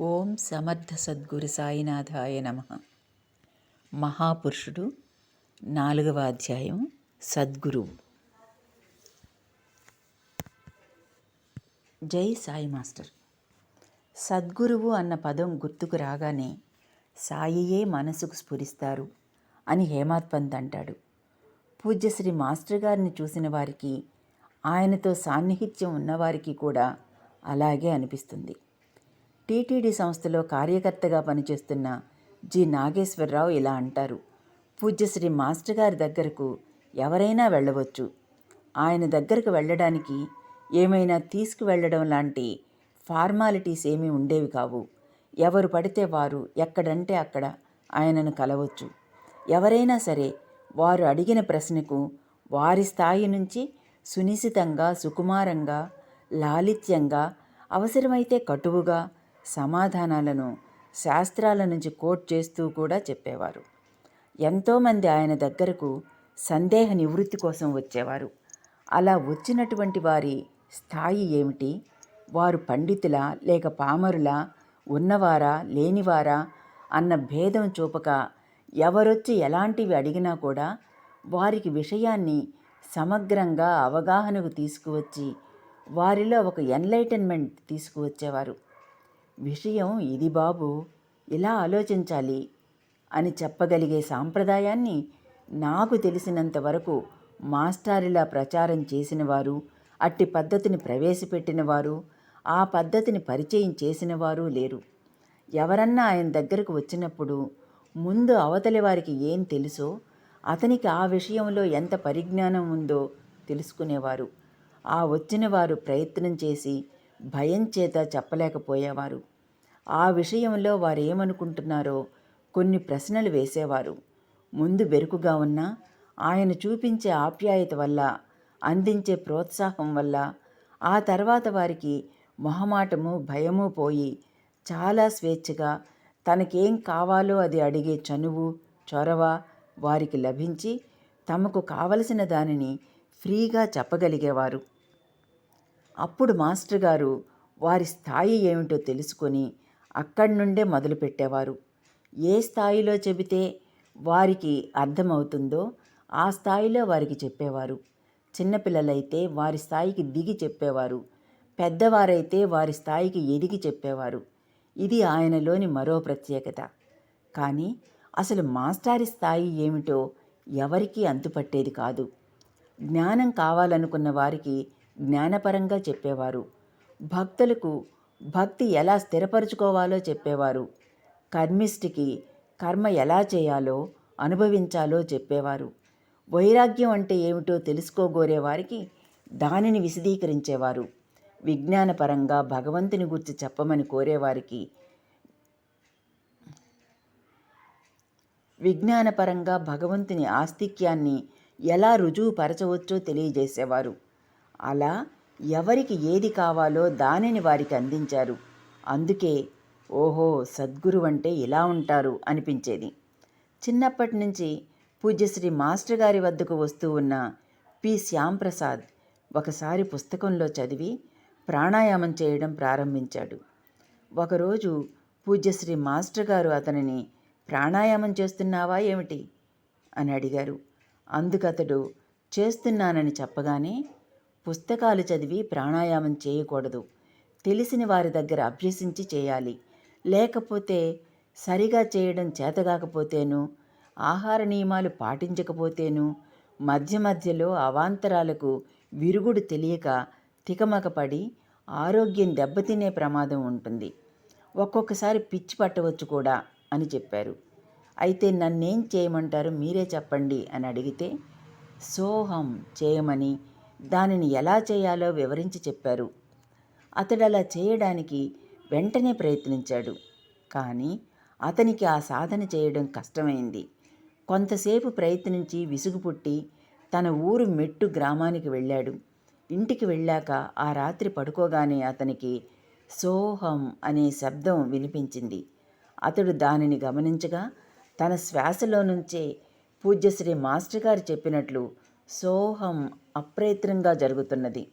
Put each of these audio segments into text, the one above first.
ఓం సమర్థ సద్గురు సాయినాథాయ నమ. మహాపురుషుడు నాలుగవ అధ్యాయం సద్గురువు జై సాయి మాస్టర్. సద్గురువు అన్న పదం గుర్తుకు రాగానే సాయియే మనసుకు స్ఫురిస్తారు అని హేమాత్ పంత్ అంటాడు. పూజ్యశ్రీ మాస్టర్ గారిని చూసిన వారికి ఆయనతో సాన్నిహిత్యం ఉన్నవారికి కూడా అలాగే అనిపిస్తుంది. టీటీడీ సంస్థలో కార్యకర్తగా పనిచేస్తున్న జి. నాగేశ్వరరావు ఇలా అంటారు. పూజ్యశ్రీ మాస్టర్ గారి దగ్గరకు ఎవరైనా వెళ్ళవచ్చు. ఆయన దగ్గరకు వెళ్ళడానికి ఏమైనా తీసుకువెళ్ళడం లాంటి ఫార్మాలిటీస్ ఏమీ ఉండేవి కావు. ఎవరు పడితే వారు ఎక్కడంటే అక్కడ ఆయనను కలవచ్చు. ఎవరైనా సరే వారు అడిగిన ప్రశ్నకు వారి స్థాయి నుంచి సునిశితంగా సుకుమారంగా లాలిత్యంగా అవసరమైతే కటువుగా సమాధానాలను శాస్త్రాల నుంచి కోట్ చేస్తూ కూడా చెప్పేవారు. ఎంతోమంది ఆయన దగ్గరకు సందేహ నివృత్తి కోసం వచ్చేవారు. అలా వచ్చినటువంటి వారి స్థాయి ఏమిటి? వారు పండితులా లేక పామరులా? ఉన్నవారా? లేనివారా? అన్న భేదం చూపక ఎవరొచ్చి ఎలాంటివి అడిగినా కూడా వారికి విషయాన్ని సమగ్రంగా అవగాహనకు తీసుకువచ్చి వారిలో ఒక ఎన్లైటన్మెంట్ తీసుకువచ్చేవారు. విషయం ఇది బాబు ఇలా ఆలోచించాలి అని చెప్పగలిగే సాంప్రదాయాన్ని నాకు తెలిసినంత వరకు మాస్టారిలా ప్రచారం చేసినవారు అట్టి పద్ధతిని ప్రవేశపెట్టిన వారు ఆ పద్ధతిని పరిచయం చేసిన వారు లేరు. ఎవరన్నా ఆయన దగ్గరకు వచ్చినప్పుడు ముందు అవతలి వారికి ఏం తెలుసో అతనికి ఆ విషయంలో ఎంత పరిజ్ఞానం ఉందో తెలుసుకునేవారు. ఆ వచ్చిన వారు ప్రయత్నం చేసి భయం చేత చెప్పలేకపోయేవారు. ఆ విషయంలో వారు ఏమనుకుంటున్నారో కొన్ని ప్రశ్నలు వేసేవారు. ముందు బెరుకుగా ఉన్నా ఆయన చూపించే ఆప్యాయత వల్ల అందించే ప్రోత్సాహం వల్ల ఆ తర్వాత వారికి మొహమాటము భయము పోయి చాలా స్వేచ్ఛగా తనకేం కావాలో అది అడిగే చనువు చొరవ వారికి లభించి తమకు కావలసిన దానిని ఫ్రీగా చెప్పగలిగేవారు. అప్పుడు మాస్టర్ గారు వారి స్థాయి ఏమిటో తెలుసుకొని అక్కడి నుండే మొదలుపెట్టేవారు. ఏ స్థాయిలో చెబితే వారికి అర్థమవుతుందో ఆ స్థాయిలో వారికి చెప్పేవారు. చిన్నపిల్లలైతే వారి స్థాయికి దిగి చెప్పేవారు. పెద్దవారైతే వారి స్థాయికి ఎదిగి చెప్పేవారు. ఇది ఆయనలోని మరో ప్రత్యేకత. కానీ అసలు మాస్టారి స్థాయి ఏమిటో ఎవరికీ అంతుపట్టేది కాదు. జ్ఞానం కావాలనుకున్న వారికి జ్ఞానపరంగా చెప్పేవారు. భక్తులకు భక్తి ఎలా స్థిరపరచుకోవాలో చెప్పేవారు. కర్మిష్టికి కర్మ ఎలా చేయాలో అనుభవించాలో చెప్పేవారు. వైరాగ్యం అంటే ఏమిటో తెలుసుకోగోరే వారికి దానిని విశదీకరించేవారు. విజ్ఞానపరంగా భగవంతుని గురించి చెప్పమని కోరేవారికి విజ్ఞానపరంగా భగవంతుని ఆస్తిక్యాన్ని ఎలా రుజువుపరచవచ్చో తెలియజేసేవారు. అలా ఎవరికి ఏది కావాలో దానిని వారికి అందించారు. అందుకే ఓహో సద్గురు అంటే ఇలా ఉంటారు అనిపించేది. చిన్నప్పటి నుంచి పూజ్యశ్రీ మాస్టర్ గారి వద్దకు వస్తూ ఉన్న పి. శ్యాంప్రసాద్ ఒకసారి పుస్తకంలో చదివి ప్రాణాయామం చేయడం ప్రారంభించాడు. ఒకరోజు పూజ్యశ్రీ మాస్టర్ గారు అతనిని ప్రాణాయామం చేస్తున్నావా ఏమిటి? అని అడిగారు. అందుకతడు చేస్తున్నానని చెప్పగానే పుస్తకాలు చదివి ప్రాణాయామం చేయకూడదు. తెలిసిన వారి దగ్గర అభ్యసించి చేయాలి. లేకపోతే సరిగా చేయడం చేతగాకపోతేను ఆహార నియమాలు పాటించకపోతేను మధ్య మధ్యలో అవాంతరాలకు విరుగుడు తెలియక తికమకపడి ఆరోగ్యం దెబ్బతినే ప్రమాదం ఉంటుంది. ఒక్కొక్కసారి పిచ్చి పట్టవచ్చు కూడా అని చెప్పారు. అయితే నన్నేం చేయమంటారు మీరే చెప్పండి అని అడిగితే సోహం చేయమని దానిని ఎలా చేయాలో వివరించి చెప్పారు. అతడు అలా చేయడానికి వెంటనే ప్రయత్నించాడు. కానీ అతనికి ఆ సాధన చేయడం కష్టమైంది. కొంతసేపు ప్రయత్నించి విసుగు పుట్టి తన ఊరు మెట్టు గ్రామానికి వెళ్ళాడు. ఇంటికి వెళ్ళాక ఆ రాత్రి పడుకోగానే అతనికి సోహం అనే శబ్దం వినిపించింది. అతడు దానిని గమనించగా తన శ్వాసలో నుంచే పూజ్యశ్రీ మాస్టర్ గారు చెప్పినట్లు సోహం అప్రయత్నంగా జరుగుతున్నది.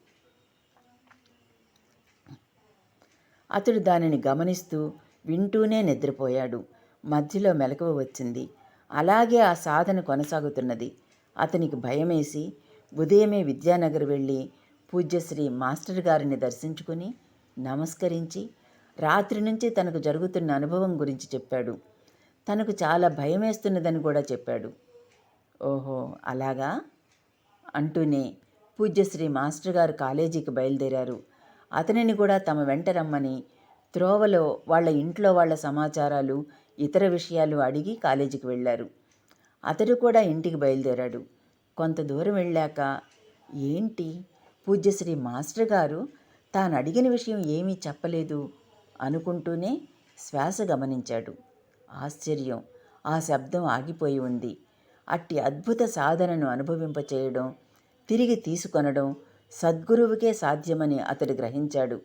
అతడు దానిని గమనిస్తూ వింటూనే నిద్రపోయాడు. మధ్యలో మెలకువ వచ్చింది. అలాగే ఆ సాధన కొనసాగుతున్నది. అతనికి భయమేసి ఉదయమే విద్యానగర్ వెళ్ళి పూజ్యశ్రీ మాస్టర్ గారిని దర్శించుకుని నమస్కరించి రాత్రి నుంచి తనకు జరుగుతున్న అనుభవం గురించి చెప్పాడు. తనకు చాలా భయమేస్తున్నదని కూడా చెప్పాడు. ఓహో అలాగా? అంటూనే పూజ్యశ్రీ మాస్టర్ గారు కాలేజీకి బయలుదేరారు. అతనిని కూడా తమ వెంట రమ్మని త్రోవలో వాళ్ళ ఇంట్లో వాళ్ళ సమాచారాలు ఇతర విషయాలు అడిగి కాలేజీకి వెళ్ళారు. అతడు కూడా ఇంటికి బయలుదేరాడు. కొంత దూరం వెళ్ళాక ఏంటి పూజ్యశ్రీ మాస్టర్ గారు? తాను అడిగిన విషయం ఏమీ చెప్పలేదు అనుకుంటూనే శ్వాస గమనించాడు. ఆశ్చర్యం. ఆ శబ్దం ఆగిపోయి ఉంది. అట్టి అద్భుత సాధనను అనుభవింపచేయడం తిరిగి తీసుకొనడం సద్గురువుకే సాధ్యమని అతడు గ్రహించాడు.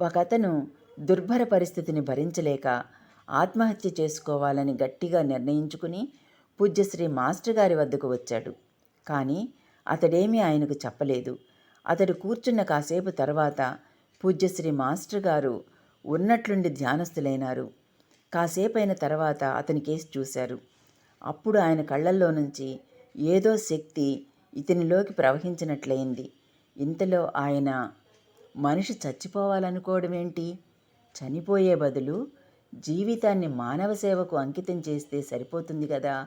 ఒకతను దుర్భర పరిస్థితిని భరించలేక ఆత్మహత్య చేసుకోవాలని గట్టిగా నిర్ణయించుకుని పూజ్యశ్రీ మాస్టర్ గారి వద్దకు వచ్చాడు. కానీ అతడేమీ ఆయనకు చెప్పలేదు. అతడు కూర్చున్న కాసేపు తర్వాత పూజ్యశ్రీ మాస్టర్ గారు ఉన్నట్లుండి ధ్యానస్థులైనారు. కాసేపైన తర్వాత అతని కేసు చూశారు. అప్పుడు ఆయన కళ్ళల్లో నుంచి ఏదో శక్తి ఇతనిలోకి ప్రవహించినట్లయింది. ఇంతలో ఆయన మనిషి చచ్చిపోవాలనుకోవడం ఏంటి చనిపోయే బదులు జీవితాన్ని మానవ సేవకు అంకితం చేస్తే సరిపోతుంది కదా?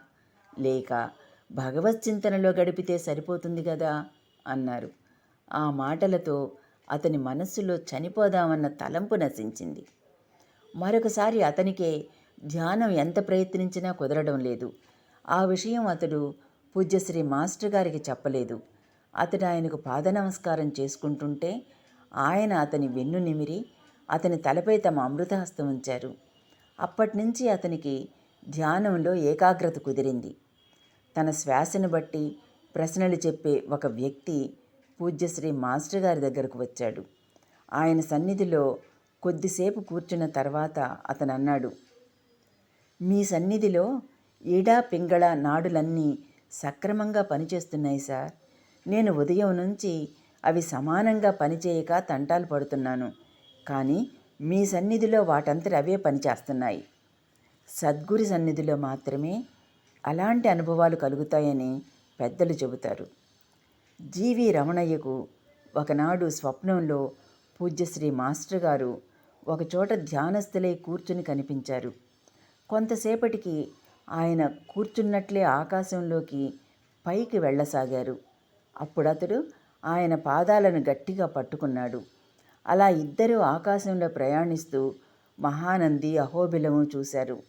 లేక భగవత్ చింతనలో గడిపితే సరిపోతుంది కదా? అన్నారు. ఆ మాటలతో అతని మనస్సులో చనిపోదామన్న తలంపు నశించింది. మరొకసారి అతనికే ధ్యానం ఎంత ప్రయత్నించినా కుదరడం లేదు. ఆ విషయం అతడు పూజ్యశ్రీ మాస్టర్ గారికి చెప్పలేదు. అతడు ఆయనకు పాద నమస్కారం చేసుకుంటుంటే ఆయన అతని వెన్ను నిమిరి అతని తలపై తమ అమృతహస్తం ఉంచారు. అప్పటినుంచి అతనికి ధ్యానంలో ఏకాగ్రత కుదిరింది. తన శ్వాసను బట్టి ప్రశ్నలు చెప్పే ఒక వ్యక్తి పూజ్యశ్రీ మాస్టర్ గారి దగ్గరకు వచ్చాడు. ఆయన సన్నిధిలో కొద్దిసేపు కూర్చున్న తర్వాత అతను అన్నాడు మీ సన్నిధిలో ఈడా పింగళ నాడులన్నీ సక్రమంగా పనిచేస్తున్నాయి సార్. నేను ఉదయం నుంచి అవి సమానంగా పనిచేయక తంటాలు పడుతున్నాను. కానీ మీ సన్నిధిలో వాటంతట అవే పనిచేస్తున్నాయి. సద్గురి సన్నిధిలో మాత్రమే అలాంటి అనుభవాలు కలుగుతాయని పెద్దలు చెబుతారు. జీవి రమణయ్యకు ఒకనాడు స్వప్నంలో పూజ్యశ్రీ మాస్టర్ గారు ఒకచోట ధ్యానస్థులై కూర్చుని కనిపించారు. కొంతసేపటికి ఆయన కూర్చున్నట్లే ఆకాశంలోకి పైకి వెళ్ళసాగారు. అప్పుడతడు ఆయన పాదాలను గట్టిగా పట్టుకున్నాడు. అలా ఇద్దరూ ఆకాశంలో ప్రయాణిస్తూ మహానంది అహోబిలము చూశారు.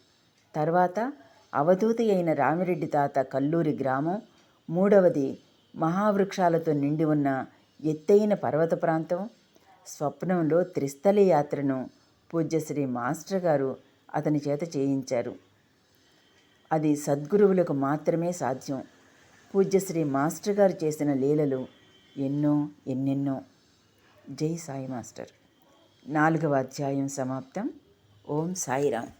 తర్వాత అవధూతి అయిన రామిరెడ్డి తాత కల్లూరి గ్రామం మూడవది మహావృక్షాలతో నిండి ఉన్న ఎత్తైన పర్వత ప్రాంతం. స్వప్నంలో త్రిస్థలి యాత్రను పూజ్యశ్రీ మాస్టర్ గారు అతని చేత చేయించారు. అది సద్గురువులకు మాత్రమే సాధ్యం. పూజ్యశ్రీ మాస్టర్ గారు చేసిన లీలలు ఎన్నో ఎన్నెన్నో. జై సాయి మాస్టర్. నాలుగవ అధ్యాయం సమాప్తం. ఓం సాయిరామ్.